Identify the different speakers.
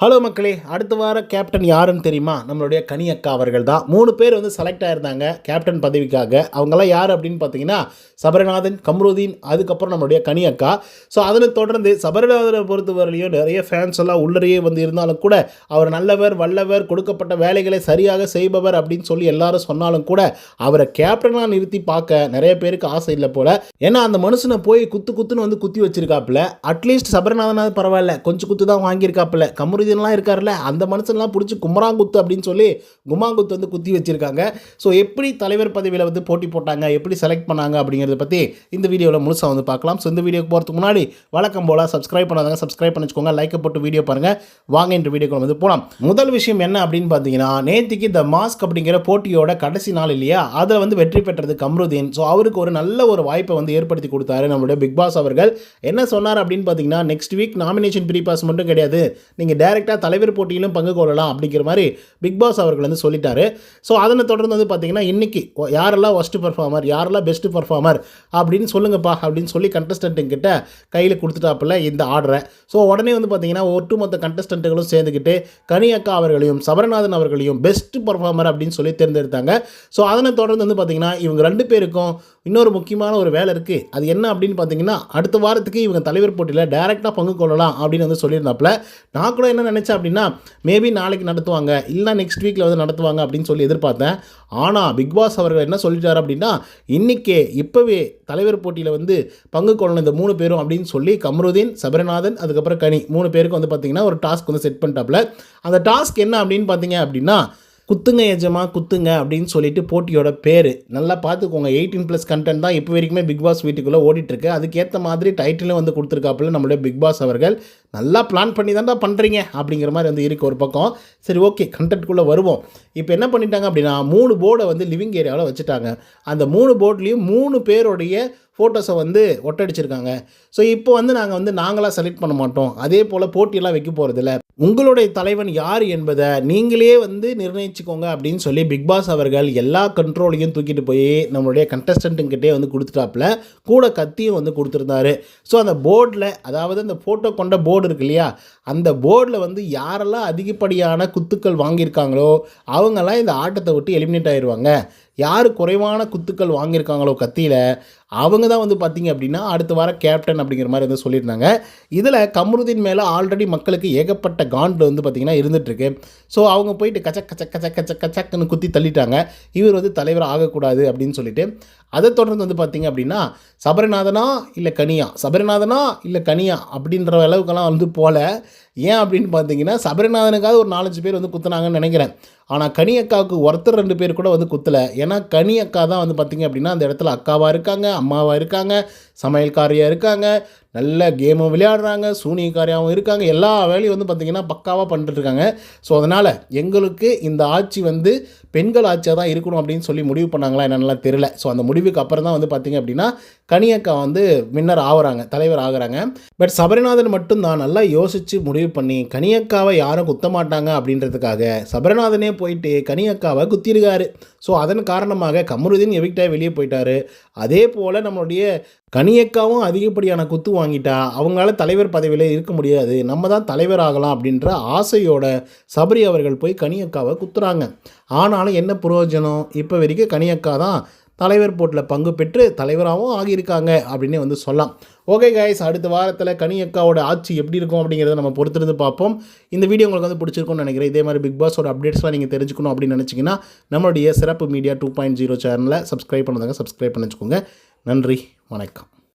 Speaker 1: Hello மக்களே அடுத்த வார கேப்டன் யாருன்னு தெரியுமா? நம்மளுடைய கனி அக்கா அவர்கள் தான் மூணு பேர் வந்து செலக்ட் ஆயிருந்தாங்க கேப்டன் பதவிக்காக. அவங்கெல்லாம் யார் அப்படின்னு பார்த்தீங்கன்னா சபரநாதன் கம்ருதீன் அதுக்கப்புறம் நம்மளுடைய கனி அக்கா ஸோ அதனை தொடர்ந்து சபரநாதனை பொறுத்தவரையிலையும் நிறைய ஃபேன்ஸ் எல்லாம் உள்ளரையே வந்து இருந்தாலும் கூட அவர் நல்லவர் வல்லவர் கொடுக்கப்பட்ட வேலைகளை சரியாக செய்பவர் அப்படின்னு சொல்லி எல்லாரும் சொன்னாலும் கூட அவரை கேப்டனாக நிறுத்தி பார்க்க நிறைய பேருக்கு ஆசை இல்லை போல. ஏன்னா அந்த மனுஷனை போய் குத்து குத்துன்னு வந்து குத்தி வச்சிருக்காப்புல. அட்லீஸ்ட் சபரநாதனாவது பரவாயில்ல கொஞ்சம் குத்து தான் வாங்கியிருக்காப்புல கமருதீன்லாம் இருக்கார்ல அந்த மனுஷன்லாம் பிடிச்சி குமராங்குத்து அப்படின்னு சொல்லி குமாங்குத்து வந்து குத்தி வச்சிருக்காங்க. ஸோ எப்படி தலைவர் பதவியில் வந்து போட்டி போட்டாங்க எப்படி செலக்ட் பண்ணாங்க அப்படிங்கிறத பற்றி இந்த வீடியோவில் முழுசாக வந்து பார்க்கலாம். ஸோ இந்த வீடியோக்கு போகிறதுக்கு முன்னாடி வழக்கம் போல் சப்ஸ்கிரைப் பண்ணாதாங்க சப்ஸ்கிரைப் பண்ணிச்சுக்கோங்க லைக்கை போட்டு வீடியோ பாருங்கள் வாங்க இந்த வீடியோக்குள்ள வந்து போகலாம் முதல் விஷயம் என்ன அப்படின்னு பார்த்தீங்கன்னா நேத்திக்கு த மாஸ்க் அப்படிங்கிற போட்டியோட கடைசி நாள் இல்லையா? அதில் வந்து வெற்றி பெற்றது கம்ருதீன். ஸோ அவருக்கு ஒரு நல்ல ஒரு வாய்ப்பை வந்து ஏற்படுத்தி கொடுத்தாரு நம்மளுடைய பிக் பாஸ் அவர்கள். என்ன சொன்னார் அப்படின்னு பார்த்தீங்கன்னா next week nomination free pass மட்டும் கிடையாது. நீங்கள் டேரெக்டாக தலைவர் போட்டியிலும் பங்கு கொள்ளலாம் அப்படிங்கிற மாதிரி பிக் பாஸ் அவர்கள் வந்து சொல்லிட்டாரு. ஸோ அதனை தொடர்ந்து வந்து பார்த்தீங்கன்னா இன்னைக்கு யாரெல்லாம் ஒஸ்ட் பர்ஃபார்மர் யாரெல்லாம் பெஸ்ட் பர்ஃபார்மர் அப்படின்னு சொல்லுங்கப்பா அப்படின்னு சொல்லி கண்டஸ்டன்ட்டுங்கிட்ட கையில் கொடுத்துட்டாப்புல இந்த ஆர்டரை ஸோ உடனே வந்து பார்த்தீங்கன்னா ஒட்டுமொத்த கண்டஸ்டன்ட்டுகளும் சேர்ந்துக்கிட்டு கனியக்கா அவர்களையும் சபரநாதன் அவர்களையும் பெஸ்ட் பர்ஃபார்மர் அப்படின்னு சொல்லி தேர்ந்தெடுத்தாங்க. ஸோ அதனை தொடர்ந்து வந்து பார்த்தீங்கன்னா இவங்க ரெண்டு பேருக்கும் இன்னொரு முக்கியமான ஒரு வேலை இருக்குது அது என்ன அப்படின்னு பார்த்தீங்கன்னா அடுத்த வாரத்துக்கு இவங்க தலைவர் போட்டியில் டேரெக்டாக பங்கு கொள்ளலாம் அப்படின்னு வந்து சொல்லியிருந்தாப்புல. நான் கூட என்ன நினச்சேன் அப்படின்னா மேபி நாளைக்கு நடத்துவாங்க. இல்லை நெக்ஸ்ட் வீக்கில் வந்து நடத்துவாங்க அப்படின்னு சொல்லி எதிர்பார்த்தேன். ஆனால் பிக் பாஸ் அவர்கள் என்ன சொல்லிட்டார் அப்படின்னா இன்றைக்கே இப்போவே தலைவர் போட்டியில் வந்து பங்கு கொள்ளணும் இந்த மூணு பேரும் அப்படின்னு சொல்லி கமருதீன் சபரநாதன் அதுக்கப்புறம் கனி மூணு பேருக்கு வந்து பார்த்திங்கன்னா ஒரு டாஸ்க் வந்து செட் பண்ணிட்டாப்புல. அந்த டாஸ்க் என்ன அப்படின்னு பார்த்தீங்க அப்படின்னா குத்துங்க எஜமா குத்துங்க அப்படின்னு சொல்லிட்டு போட்டியோட பேர். நல்லா பார்த்துக்கோங்க. எயிட்டீன் ப்ளஸ் கண்டென்ட் தான் இப்போ வரைக்குமே பிக் பாஸ் வீட்டுக்குள்ளே ஓடிட்டுருக்கு. அதுக்கேற்ற மாதிரி டைட்டிலும் வந்து கொடுத்துருக்காப்புல நம்மளுடைய பிக் பாஸ் அவர்கள். நல்லா பிளான் பண்ணி தான்டா பண்ணுறீங்க அப்படிங்கிற மாதிரி வந்து இருக்குது ஒரு பக்கம். சரி ஓகே கண்டென்ட்குள்ளே வருவோம். இப்போ என்ன பண்ணிட்டாங்க அப்படின்னா மூணு போர்டை வந்து லிவிங் ஏரியாவில் வச்சுட்டாங்க. அந்த மூணு போர்ட்லேயும் மூணு பேருடைய ஃபோட்டோஸை வந்து ஒட்டடிச்சிருக்காங்க. ஸோ இப்போ வந்து நாங்கள் வந்து நாங்களாக செலக்ட் பண்ண மாட்டோம். அதே போல் போட்டியெல்லாம் வைக்க போகிறதில்ல உங்களுடைய தலைவன் யார் என்பதை நீங்களே வந்து நிர்ணயிச்சுக்கோங்க அப்படின்னு சொல்லி பிக் பாஸ் அவர்கள் எல்லா கண்ட்ரோலையும் தூக்கிட்டு போய் நம்மளுடைய கண்டஸ்டண்ட்டுங்கிட்டே வந்து கொடுத்துட்டாப்புல. கூட கத்தியும் வந்து கொடுத்துருந்தாரு. ஸோ அந்த போர்டில் அதாவது அந்த ஃபோட்டோ கொண்ட போர்டு இருக்கு இல்லையா? அந்த போர்டில் வந்து யாரெல்லாம் அதிகப்படியான குத்துக்கள் வாங்கியிருக்காங்களோ அவங்கெல்லாம் இந்த ஆட்டத்தை விட்டு எலிமினேட் ஆயிடுவாங்க. யார் குறைவான குத்துக்கள் வாங்கியிருக்காங்களோ கத்தியில் அவங்க தான் வந்து பார்த்திங்க அப்படின்னா அடுத்த வாரம் கேப்டன் அப்படிங்கிற மாதிரி வந்து சொல்லியிருந்தாங்க. இதில் கம்ருதீன் மேலே ஆல்ரெடி மக்களுக்கு ஏகப்பட்ட காண்டு வந்து பார்த்திங்கன்னா இருந்துகிட்ருக்கு ஸோ அவங்க போயிட்டு கச்சக் கச்சக் கச்சக் கச்சக் கச்சக்குன்னு குத்தி தள்ளிட்டாங்க. இவர் வந்து தலைவர் ஆகக்கூடாது அப்படின்னு சொல்லிட்டு அதை தொடர்ந்து வந்து பார்த்திங்க அப்படின்னா சபரிநாதனா இல்லை கனியா? சபரிநாதனா இல்லை கனியா அப்படின்ற அளவுக்கெல்லாம் வந்து போல. ஏன் அப்படின்னு பார்த்தீங்கன்னா சபரிநாதனுக்காவது ஒரு நாலஞ்சு பேர் வந்து குத்துனாங்கன்னு நினைக்கிறேன். ஆனால் கனியக்காவுக்கு ஒருத்தர் ரெண்டு பேர் கூட வந்து குத்தலை. ஏன்னா கனி அக்கா தான் வந்து பார்த்திங்க அப்படின்னா அந்த இடத்துல அக்காவாக இருக்காங்க அம்மாவாக இருக்காங்க சமையல்காரியாக இருக்காங்க நல்ல கேமும் விளையாடுறாங்க சூனியக்காரியாகவும் இருக்காங்க எல்லா வேலையும் வந்து பார்த்திங்கன்னா பக்காவாக பண்ணிட்டுருக்காங்க. ஸோ அதனால் எங்களுக்கு இந்த ஆட்சி வந்து பெண்கள் ஆட்சியாக தான் இருக்கணும் அப்படின்னு சொல்லி முடிவு பண்ணாங்களா என்னென்னலாம் தெரியல. ஸோ அந்த முடிவுக்கு அப்புறம் தான் வந்து பார்த்திங்க அப்படின்னா கனியக்கா வந்து வின்னர் ஆகுறாங்க தலைவர் ஆகுறாங்க. பட் சபரிநாதன் மட்டும் தான் நல்லா யோசித்து முடிவு பண்ணி கனியக்காவை யாரும் குத்த மாட்டாங்க அப்படின்றதுக்காக சபரிநாதனே போயிட்டு கனியக்காவை குத்திருக்காரு. ஸோ அதன் காரணமாக கமருதீன் எவிக்டாக வெளியே போயிட்டாரு. அதே போல் நம்மளுடைய கனியக்காவும் அதிகப்படியான குத்து வாங்கிட்டா அவங்களால தலைவர் பதவியில் இருக்க முடியாது. நம்ம தான் தலைவர் ஆகலாம் அப்படின்ற ஆசையோட சபரி அவர்கள் போய் கனியக்காவை குத்துறாங்க. ஆனாலும் என்ன பிரயோஜனம் இப்போ வரைக்கும் கனியக்கா தான் தலைவர் போட்டில் பங்கு பெற்று தலைவராகவும் ஆகியிருக்காங்க அப்படின்னு வந்து சொல்லலாம். ஓகே கைஸ் அடுத்த வாரத்தில் கனியக்காவோட ஆட்சி எப்படி இருக்கும் அப்படிங்கிறத நம்ம பொறுத்திருந்து பார்ப்போம். இந்த வீடியோ உங்களுக்கு வந்து பிடிச்சிருக்கும்னு நினைக்கிறேன். இதே மாதிரி பிக் பாஸோட அப்டேட்ஸ்லாம் நீங்கள் தெரிஞ்சுக்கணும் அப்படின்னு நினச்சிங்கன்னா நம்மளுடைய சிறப்பு மீடியா டூ பாயிண்ட் ஜீரோ சேனலை சப்ஸ்கிரைப் பண்ணுறதாங்க சப்ஸ்கிரைப் பண்ணி வச்சுக்கோங்க. நன்றி வணக்கம்.